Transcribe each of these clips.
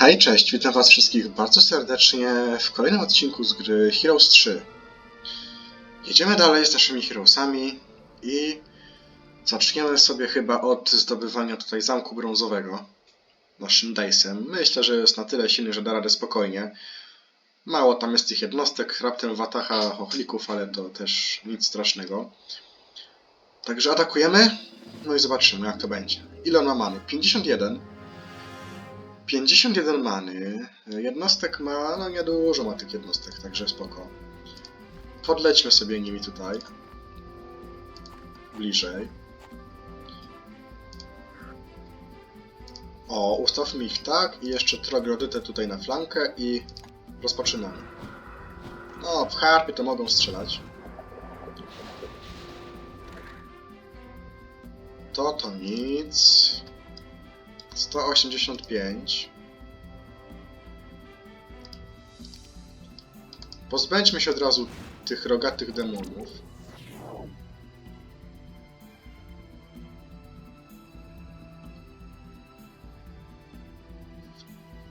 Hej, cześć, witam was wszystkich bardzo serdecznie w kolejnym odcinku z gry Heroes 3. Jedziemy dalej z naszymi Heroesami i zaczniemy sobie chyba od zdobywania tutaj zamku brązowego naszym Dejsem. Myślę, że jest na tyle silny, że da radę spokojnie. Mało tam jest tych jednostek, raptem watacha chochlików, ale to też nic strasznego. Także atakujemy, no i zobaczymy jak to będzie. Ile on ma many? 51. 51 many. Jednostek ma, no niedużo ma tych jednostek, także spoko. Podlećmy sobie nimi tutaj. Bliżej. O, ustawmy ich tak i jeszcze troglodytę tutaj na flankę i rozpoczynamy. No, w harpy to mogą strzelać. To to nic. 185. Pozbędźmy się od razu tych rogatych demonów.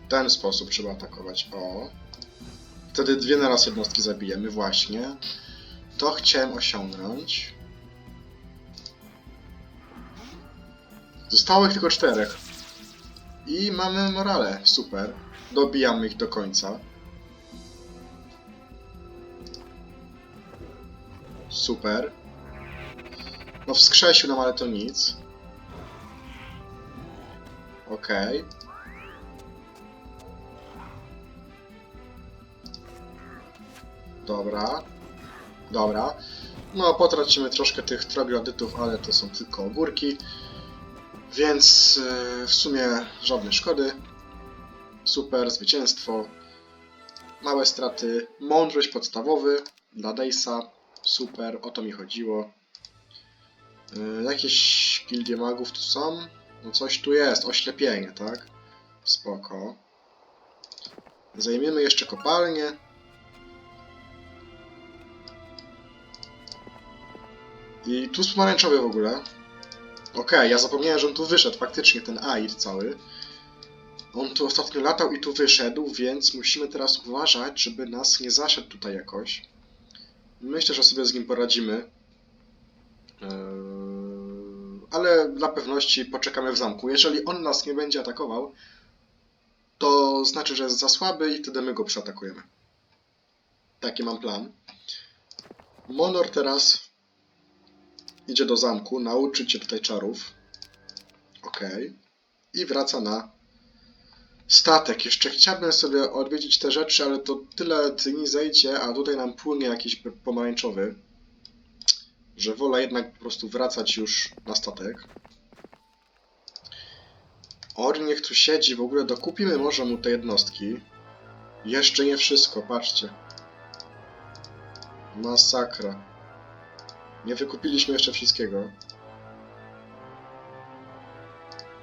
W ten sposób trzeba atakować. O. Wtedy dwie naraz jednostki zabijemy, właśnie. To chciałem osiągnąć. Zostało ich tylko czterech. I mamy morale. Super. Dobijamy ich do końca. Super. No wskrzesił nam, ale to nic. Okej. Dobra. Dobra. No, potracimy troszkę tych troglodytów, ale to są tylko ogórki. Więc e, w sumie żadne szkody. Super, zwycięstwo. Małe straty. Mądrość podstawowy dla Dejsa. Super, o to mi chodziło. E, Jakieś gildie magów tu są? No coś tu jest, oślepienie, tak? Spoko. Zajmiemy jeszcze kopalnię. I tu jest pomarańczowy w ogóle. Okej, ja zapomniałem, że on tu wyszedł, faktycznie ten Aid cały. On tu ostatnio latał i tu wyszedł, więc musimy teraz uważać, żeby nas nie zaszedł tutaj jakoś. Myślę, że sobie z nim poradzimy. Eee, ale dla pewności poczekamy w zamku. Jeżeli on nas nie będzie atakował, to znaczy, że jest za słaby i wtedy my go przeatakujemy. Taki mam plan. Monor teraz idzie do zamku, nauczyć się tutaj czarów. Okej. I wraca na statek. Jeszcze chciałbym sobie odwiedzić te rzeczy, ale to tyle dni zejdzie, a tutaj nam płynie jakiś pomarańczowy, że wolę jednak po prostu wracać już na statek. Ori niech tu siedzi, w ogóle dokupimy może mu te jednostki. Jeszcze nie wszystko, patrzcie. Masakra. Nie wykupiliśmy jeszcze wszystkiego.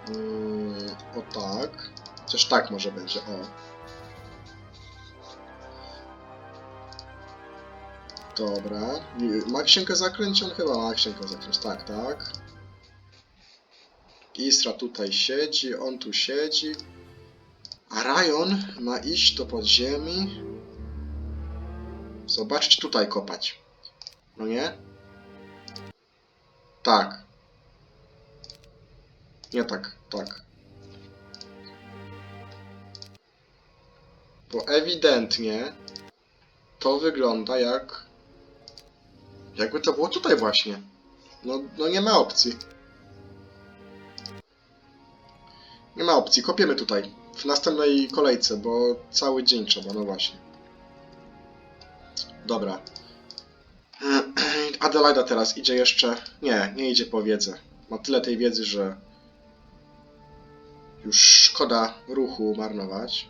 Mm, o tak. Chociaż tak może będzie, o. Dobra. Ma księgę zaklęć? On chyba ma księgę zaklęć. Tak, tak. Isra tutaj siedzi, on tu siedzi. A Rajon ma iść do podziemi. Zobaczcie tutaj kopać. No nie? Tak. Nie tak, tak. Bo ewidentnie to wygląda jak... Jakby to było tutaj właśnie. No, no nie ma opcji. Nie ma opcji, kopiemy tutaj. W następnej kolejce, bo cały dzień trzeba, no właśnie. Dobra. Adelaida teraz idzie jeszcze. Nie, nie idzie po wiedzę. Ma tyle tej wiedzy, że już szkoda ruchu marnować.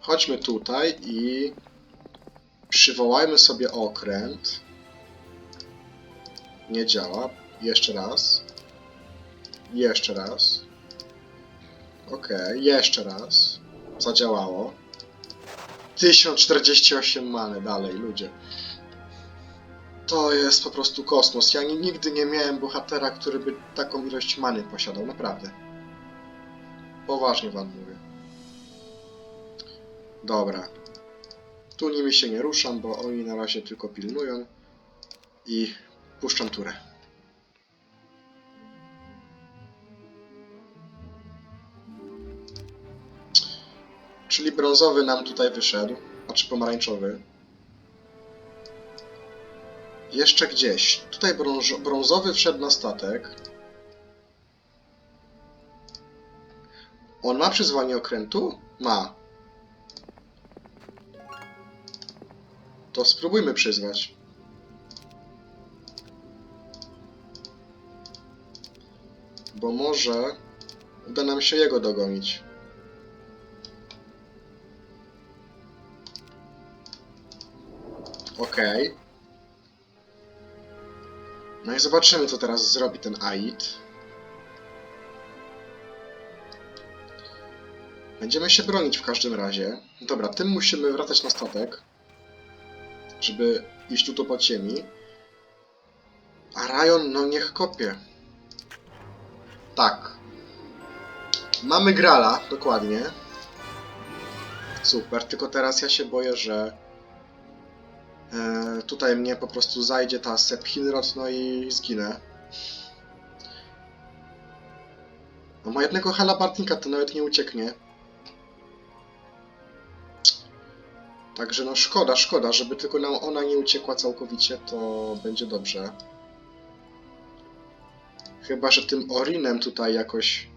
Chodźmy tutaj i przywołajmy sobie okręt. Nie działa. Jeszcze raz. Jeszcze raz. Okej, jeszcze raz. Zadziałało. 1048 many dalej, ludzie. To jest po prostu kosmos. Ja ni- nigdy nie miałem bohatera, który by taką ilość many posiadał, naprawdę. Poważnie wam mówię. Dobra. Tu nimi się nie ruszam, bo oni na razie tylko pilnują. I puszczam turę. Czyli brązowy nam tutaj wyszedł, a czy pomarańczowy? Jeszcze gdzieś. Tutaj brązowy wszedł na statek. On ma przyzwanie okrętu? Ma. To spróbujmy przyzwać. Bo może uda nam się jego dogonić. Okej. No i zobaczymy, co teraz zrobi ten Aid. Będziemy się bronić w każdym razie. Dobra, tym musimy wracać na statek, żeby iść tu pod ziemi. A Ryan, no niech kopie. Tak. Mamy Grala, dokładnie. Super, tylko teraz ja się boję, że tutaj mnie po prostu zajdzie ta Sephinrod, no i zginę. No ma jednego halabartnika, to nawet nie ucieknie. Także no szkoda, szkoda, żeby tylko nam ona nie uciekła całkowicie, to będzie dobrze. Chyba, że tym Orinem tutaj jakoś...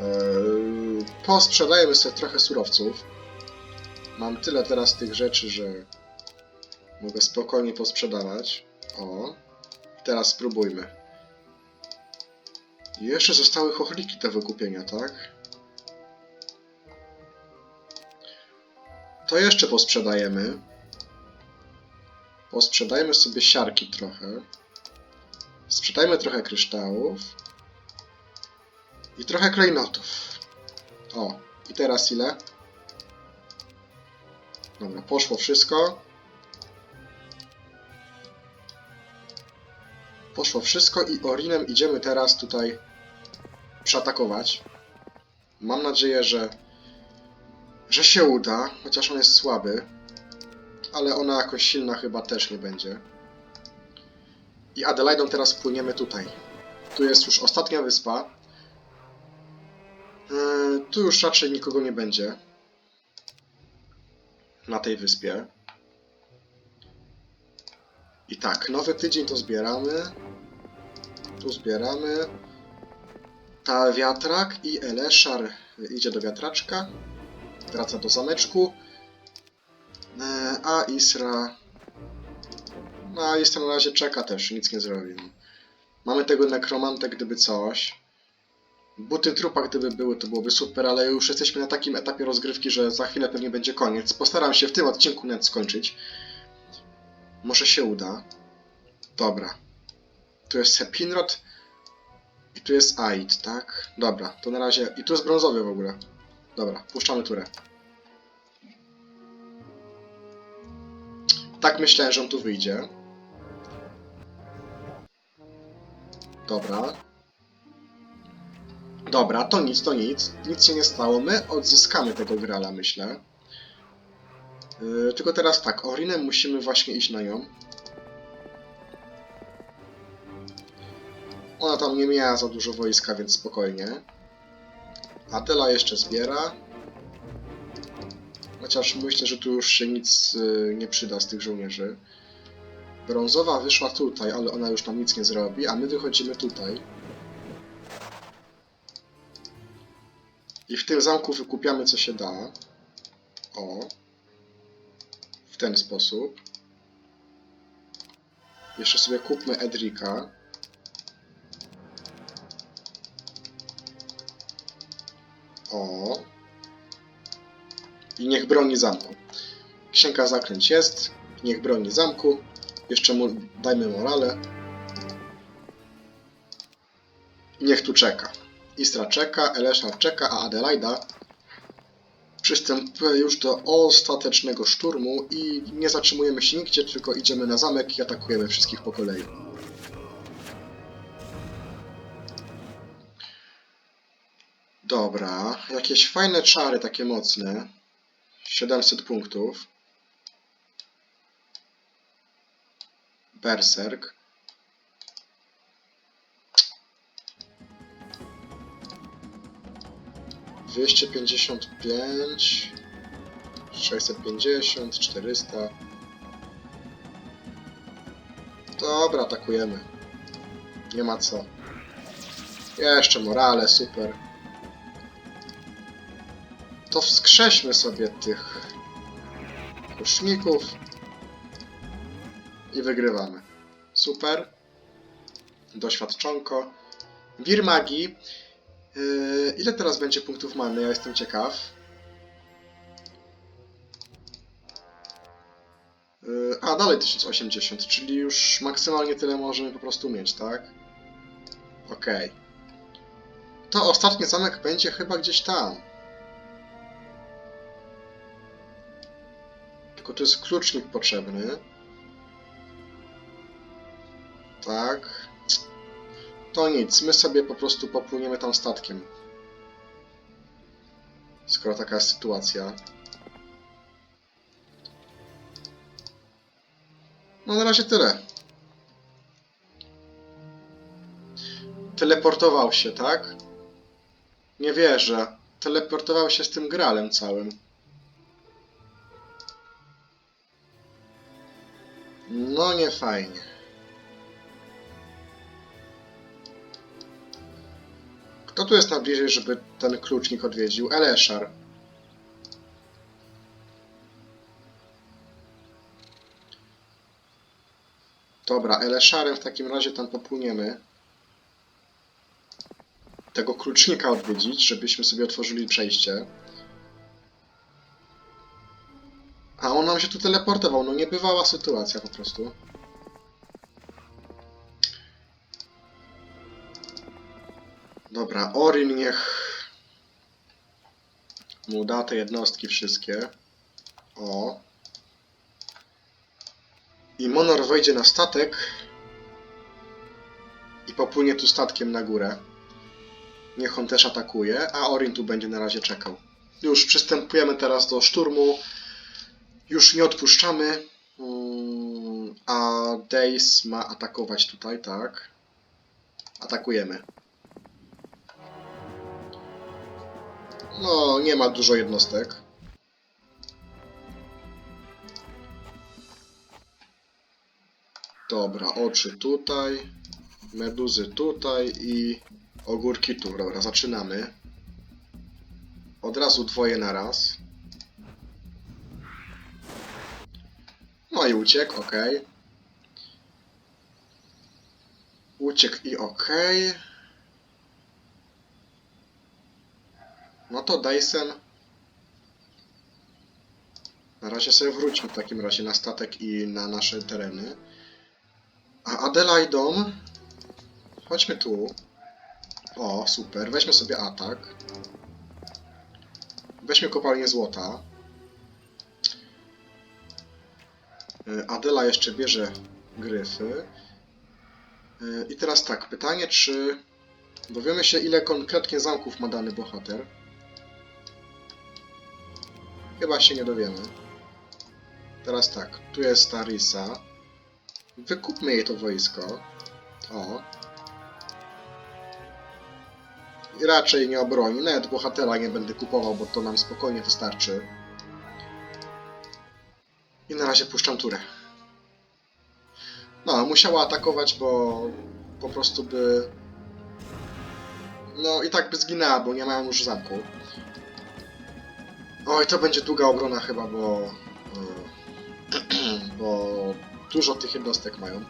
Eee, posprzedajemy sobie trochę surowców. Mam tyle teraz tych rzeczy, że mogę spokojnie posprzedawać. O, teraz spróbujmy. Jeszcze zostały chochliki do wykupienia, tak? To jeszcze posprzedajemy. Posprzedajmy sobie siarki trochę. Sprzedajmy trochę kryształów. I trochę klejnotów. O, i teraz ile? Dobra, poszło wszystko. Poszło wszystko i Orinem idziemy teraz tutaj przeatakować. Mam nadzieję, że że się uda, chociaż on jest słaby. Ale ona jakoś silna chyba też nie będzie. I Adelaidą teraz płyniemy tutaj. Tu jest już ostatnia wyspa. Yy, tu już raczej nikogo nie będzie. Na tej wyspie. I tak, nowy tydzień to zbieramy. Tu zbieramy. Ta wiatrak i Eleszar idzie do wiatraczka wraca do zameczku. E, A Isra. No, Isra na razie czeka też, nic nie zrobi. Mamy tego nekromantę, gdyby coś. Buty trupa, gdyby były, to byłoby super, ale już jesteśmy na takim etapie rozgrywki, że za chwilę pewnie będzie koniec. Postaram się w tym odcinku net skończyć. Może się uda. Dobra. Tu jest Sepinrod. I tu jest Aid, tak? Dobra, to na razie... I tu jest brązowy w ogóle. Dobra, puszczamy turę. Tak myślałem, że on tu wyjdzie. Dobra. Dobra, to nic, to nic. Nic się nie stało. My odzyskamy tego grala, myślę. Yy, tylko teraz tak, Orinem musimy właśnie iść na nią. Ona tam nie miała za dużo wojska, więc spokojnie. Adela jeszcze zbiera. Chociaż myślę, że tu już się nic y, nie przyda z tych żołnierzy. Brązowa wyszła tutaj, ale ona już nam nic nie zrobi, a my wychodzimy tutaj. I w tym zamku wykupiamy co się da. O. W ten sposób. Jeszcze sobie kupmy Edrika. O. I niech broni zamku. Księga zaklęć jest. Niech broni zamku. Jeszcze mu dajmy morale. Niech tu czeka. Istra czeka, Elesza czeka, a Adelaida przystępuje już do ostatecznego szturmu i nie zatrzymujemy się nigdzie, tylko idziemy na zamek i atakujemy wszystkich po kolei. Dobra, jakieś fajne czary, takie mocne. 700 punktów. Berserk. Dwieście pięćdziesiąt pięć, sześćset pięćdziesiąt, czterysta. Dobra, atakujemy. Nie ma co. Jeszcze morale, super. To wskrześmy sobie tych kuszników i wygrywamy. Super. Doświadczonko. Wir magii. Yy, ile teraz będzie punktów mamy? Ja jestem ciekaw. Yy, a, dalej 1080, czyli już maksymalnie tyle możemy po prostu mieć, tak? Okej. To ostatni zamek będzie chyba gdzieś tam. Tylko tu jest klucznik potrzebny. Tak. To nic, my sobie po prostu popłyniemy tam statkiem. Skoro taka jest sytuacja. No na razie tyle. Teleportował się, tak? Nie wierzę. Teleportował się z tym gralem całym. No nie fajnie. Kto tu jest na bliżej, żeby ten klucznik odwiedził? Eleszar. Dobra, Eleszarem w takim razie tam popłyniemy. Tego klucznika odwiedzić, żebyśmy sobie otworzyli przejście. A on nam się tu teleportował, no niebywała sytuacja po prostu. Dobra, Orin niech mu da te jednostki wszystkie. O. I Monor wejdzie na statek i popłynie tu statkiem na górę. Niech on też atakuje, a Orin tu będzie na razie czekał. Już przystępujemy teraz do szturmu. Już nie odpuszczamy. Mm, A Days ma atakować tutaj, tak? Atakujemy. No, nie ma dużo jednostek. Dobra, oczy tutaj, meduzy tutaj i ogórki tu. Dobra, zaczynamy. Od razu dwoje na raz. No i uciekł, ok. Uciekł i ok. No to Dyson. Na razie sobie wróćmy w takim razie na statek i na nasze tereny. A Adelaidą. Chodźmy tu. O, super. Weźmy sobie atak. Weźmy kopalnię złota. Y, Adela jeszcze bierze gryfy. Y, I teraz tak, pytanie, czy dowiemy się, ile konkretnie zamków ma dany bohater? Chyba się nie dowiemy. Teraz tak, tu jest Tarisa. Wykupmy jej to wojsko. O. I raczej nie obroni. Nawet bohatera nie będę kupował, bo to nam spokojnie wystarczy. I na razie puszczam turę. No, musiała atakować, bo po prostu by... No i tak by zginęła, bo nie mają już zamku. Oj, to będzie długa obrona chyba, bo... e, bo dużo tych jednostek mają.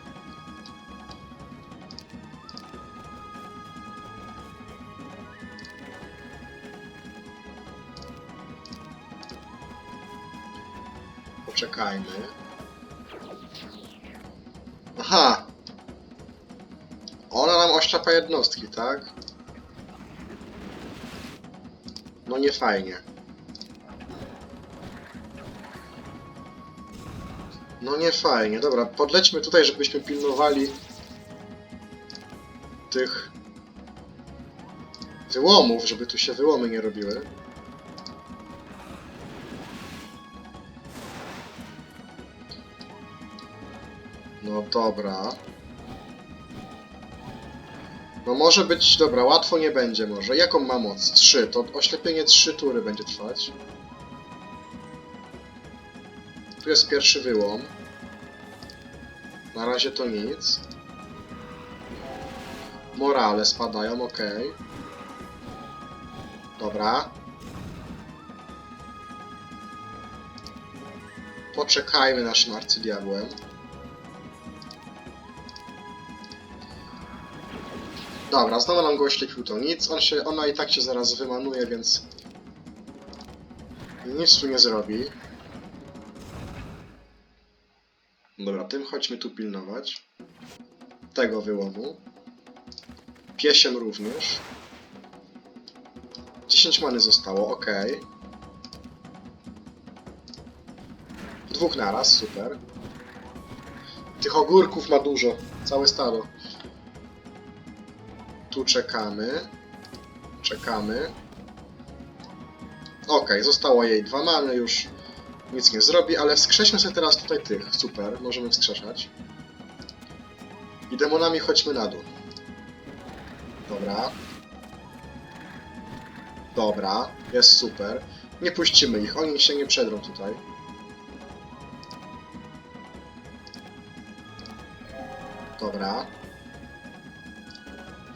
Poczekajmy. Aha! Ona nam oszczapa jednostki, tak? No nie fajnie. No nie fajnie. Dobra, podlećmy tutaj, żebyśmy pilnowali tych wyłomów, żeby tu się wyłomy nie robiły. No dobra. No może być, dobra, łatwo nie będzie może. Jaką ma moc? 3, to oślepienie 3 tury będzie trwać. Tu jest pierwszy wyłom. Na razie to nic. Morale spadają, ok. Dobra. Poczekajmy naszym arcydiabłem. Dobra, znowu nam go oślepił to nic. On się, ona i tak się zaraz wymanuje, więc nic tu nie zrobi. Dobra, tym chodźmy tu pilnować. Tego wyłomu. Piesiem również. 10 many zostało, ok. Dwóch naraz, super. Tych ogórków ma dużo, całe stado. Tu czekamy. Czekamy. Ok, zostało jej dwa many już. Nic nie zrobi, ale wskrześmy sobie teraz tutaj tych. Super, możemy wskrzeszać. I demonami chodźmy na dół. Dobra. Dobra, jest super. Nie puścimy ich, oni się nie przedrą tutaj. Dobra.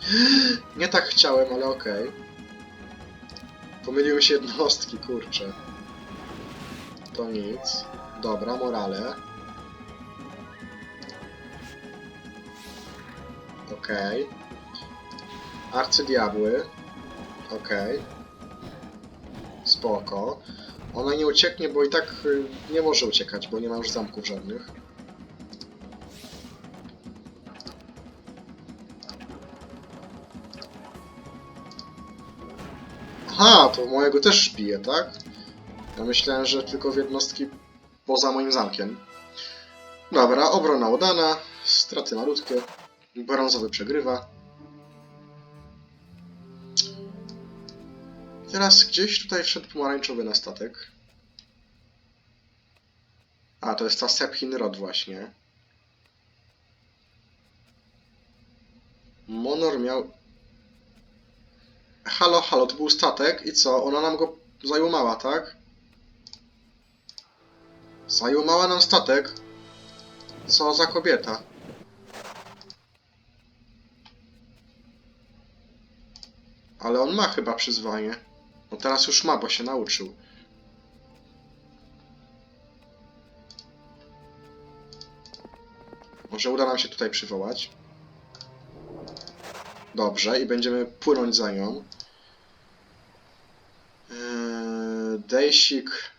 Nie tak chciałem, ale okej. Pomyliły się jednostki, kurczę. To nic. Dobra, morale. Okej. Arcydiabły. Okej. Spoko. Ona nie ucieknie, bo i tak y, nie może uciekać, bo nie ma już zamków żadnych. Aha, to mojego też bije, tak? Ja myślałem, że tylko w jednostki poza moim zamkiem. Dobra, obrona udana, straty malutkie, brązowy przegrywa. Teraz gdzieś tutaj wszedł pomarańczowy na statek. A, to jest ta Sephin Rod właśnie. Monor miał... Halo, halo, to był statek i co? Ona nam go zajumała, tak? Zajumała nam statek. Co za kobieta. Ale on ma chyba przyzwanie. No teraz już ma, bo się nauczył. Może uda nam się tutaj przywołać. Dobrze, i będziemy płynąć za nią. Eee, Dejsik.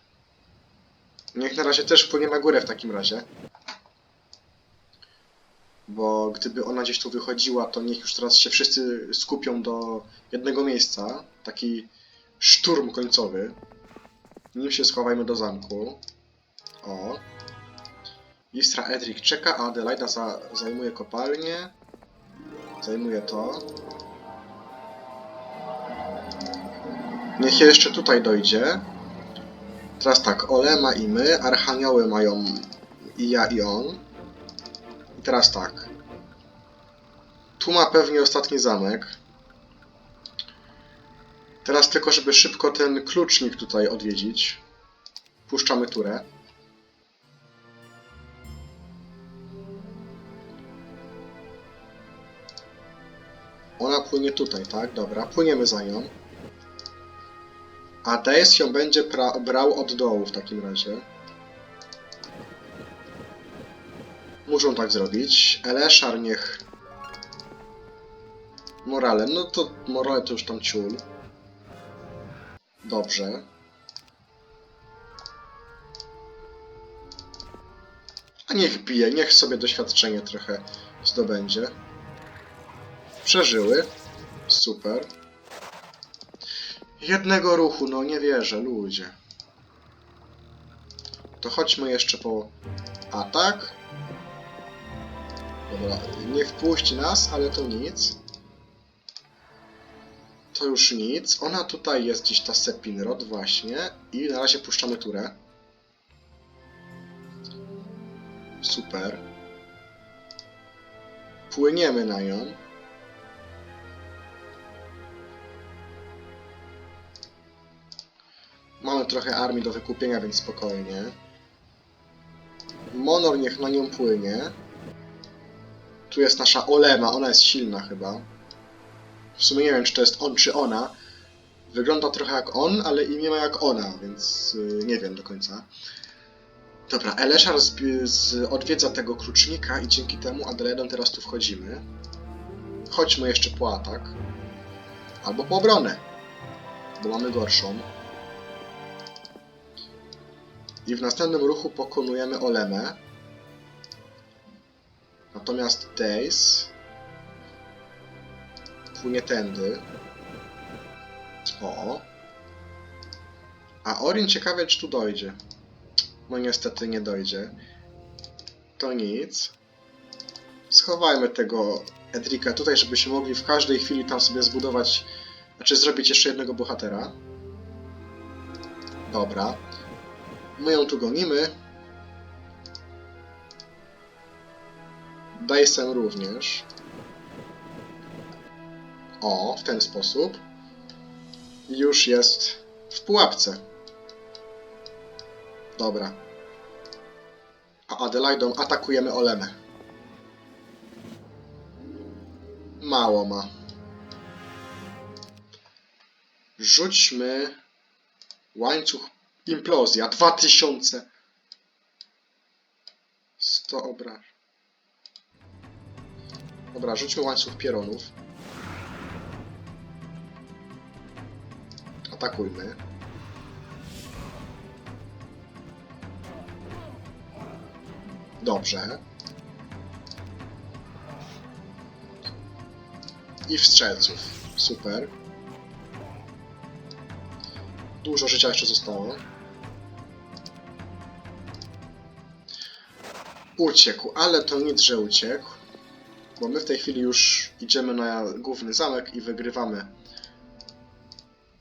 Niech na razie też płynie na górę w takim razie. Bo gdyby ona gdzieś tu wychodziła, to niech już teraz się wszyscy skupią do jednego miejsca. Taki szturm końcowy. Nim się schowajmy do zamku. O. Istra Edric czeka, a Adelaida za, zajmuje kopalnię. Zajmuje to. Niech jeszcze tutaj dojdzie. Teraz tak, Olema i my, Archanioły mają i ja i on. I teraz tak. Tu ma pewnie ostatni zamek. Teraz tylko, żeby szybko ten klucznik tutaj odwiedzić. Puszczamy turę. Ona płynie tutaj, tak? Dobra, płyniemy za nią. A Dace ją będzie pra- brał od dołu w takim razie. Muszą tak zrobić. Eleszar niech... Morale, no to Morale to już tam ciul. Dobrze. A niech bije, niech sobie doświadczenie trochę zdobędzie. Przeżyły. Super. Jednego ruchu, no nie wierzę, ludzie. To chodźmy jeszcze po atak. Dobra, nie wpuści nas, ale to nic. To już nic. Ona tutaj jest gdzieś ta Sepinrod właśnie. I na razie puszczamy turę. Super. Płyniemy na nią. Trochę armii do wykupienia, więc spokojnie. Monor niech na nią płynie. Tu jest nasza Olema, ona jest silna chyba. W sumie nie wiem, czy to jest on, czy ona. Wygląda trochę jak on, ale imię ma jak ona, więc yy, nie wiem do końca. Dobra, Eleszar z, z, odwiedza tego klucznika i dzięki temu Adeledą teraz tu wchodzimy. Chodźmy jeszcze po atak. Albo po obronę. Bo mamy gorszą. I w następnym ruchu pokonujemy Olemę. Natomiast Days płynie tędy. O. A Orin ciekawe, czy tu dojdzie. No niestety nie dojdzie. To nic. Schowajmy tego Edrika tutaj, żebyśmy mogli w każdej chwili tam sobie zbudować, znaczy zrobić jeszcze jednego bohatera. Dobra. My ją tu gonimy. Dysem również. O, w ten sposób. Już jest w pułapce. Dobra. A Adelaidą atakujemy Olemę. Mało ma. Rzućmy łańcuch implozja. 2000. 100 obraż. Dobra, rzućmy łańcuch pieronów. Atakujmy. Dobrze. I w strzelców. Super. Dużo życia jeszcze zostało. Uciekł, ale to nic, że uciekł. Bo my w tej chwili już idziemy na główny zamek i wygrywamy.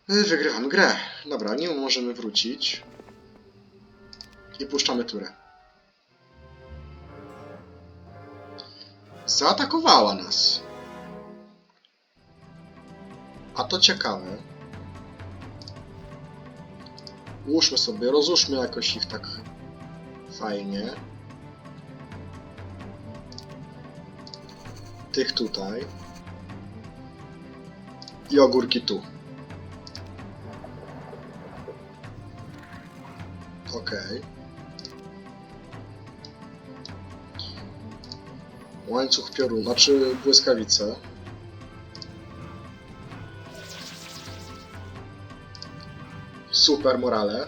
Wygrywamy grę. Dobra, nie możemy wrócić. I puszczamy turę. Zaatakowała nas. A to ciekawe. Ułóżmy sobie, rozłóżmy jakoś ich tak fajnie. Tych tutaj. I ogórki tu. Okej. Łańcuch piorun, znaczy błyskawice. Super morale.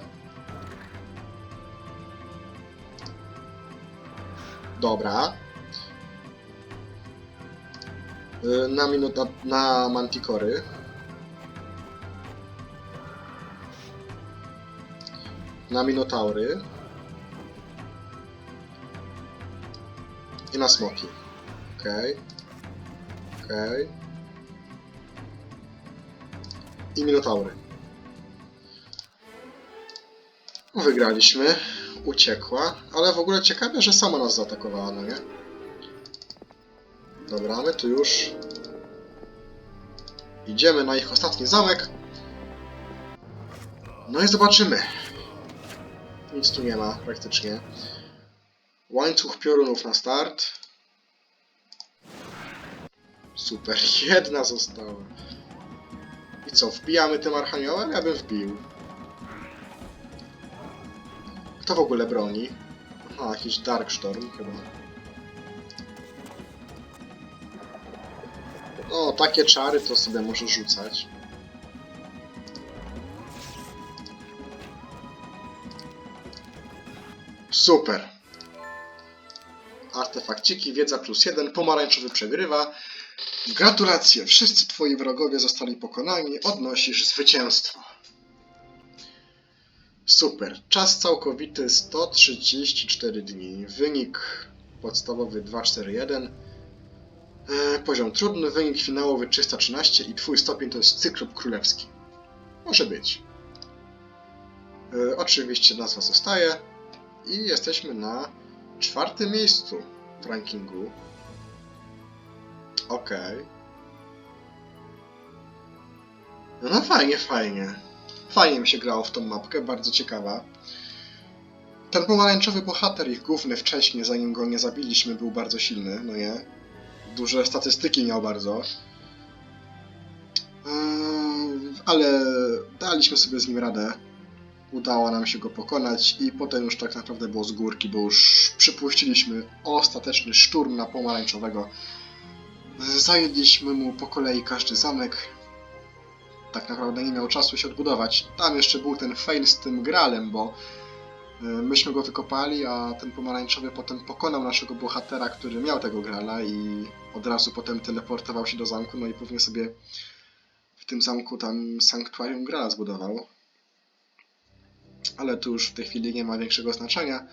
Dobra. Na, minut, na, mantikory. Na minotaury. I na smoki. Okej. Okej. I minotaury. Wygraliśmy. Uciekła. Ale w ogóle ciekawe, że sama nas zaatakowała, no nie? Dobra, my tu już idziemy na ich ostatni zamek. No i zobaczymy. Nic tu nie ma praktycznie. Łańcuch piorunów na start. Super, jedna została. I co, wbijamy tym archaniołem? Ja bym wbił. Kto w ogóle broni? Aha, jakiś Darkstorm chyba. No, takie czary to sobie może rzucać. Super. Artefakciki, wiedza plus jeden, pomarańczowy przegrywa. Gratulacje, wszyscy twoi wrogowie zostali pokonani, odnosisz zwycięstwo. Super, czas całkowity 134 dni, wynik podstawowy 241. E, poziom trudny, wynik finałowy 313 i twój stopień to jest cyklop królewski. Może być. E, oczywiście nazwa zostaje i jesteśmy na czwartym miejscu w rankingu. Okej. No, no fajnie, fajnie. Fajnie mi się grało w tą mapkę, bardzo ciekawa. Ten pomarańczowy bohater, ich główny wcześniej, zanim go nie zabiliśmy, był bardzo silny, no nie? Duże statystyki miał bardzo. Eee, ale daliśmy sobie z nim radę. Udało nam się go pokonać i potem już tak naprawdę było z górki, bo już przypuściliśmy ostateczny szturm na pomarańczowego. Zajęliśmy mu po kolei każdy zamek. Tak naprawdę nie miał czasu się odbudować. Tam jeszcze był ten fail z tym gralem, bo myśmy go wykopali, a ten pomarańczowy potem pokonał naszego bohatera, który miał tego grala i od razu potem teleportował się do zamku, no i pewnie sobie w tym zamku tam sanktuarium grala zbudował. Ale tu już w tej chwili nie ma większego znaczenia,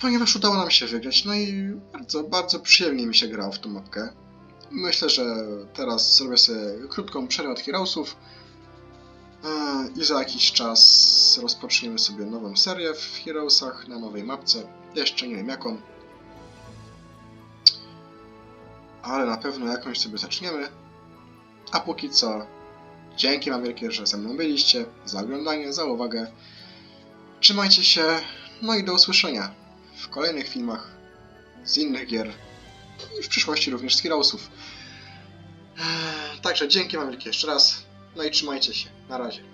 ponieważ udało nam się wygrać, no i bardzo, bardzo przyjemnie mi się grało w tą mapkę. Myślę, że teraz zrobię sobie krótką przerwę od Heroesów i za jakiś czas rozpoczniemy sobie nową serię w Heroesach na nowej mapce. Jeszcze nie wiem jaką, ale na pewno jakąś sobie zaczniemy. A póki co, dzięki wam wielkie, że ze mną byliście, za oglądanie, za uwagę. Trzymajcie się, no i do usłyszenia w kolejnych filmach z innych gier i w przyszłości również z Heroesów. Eee, Także dzięki wam wielkie jeszcze raz, no i trzymajcie się, na razie.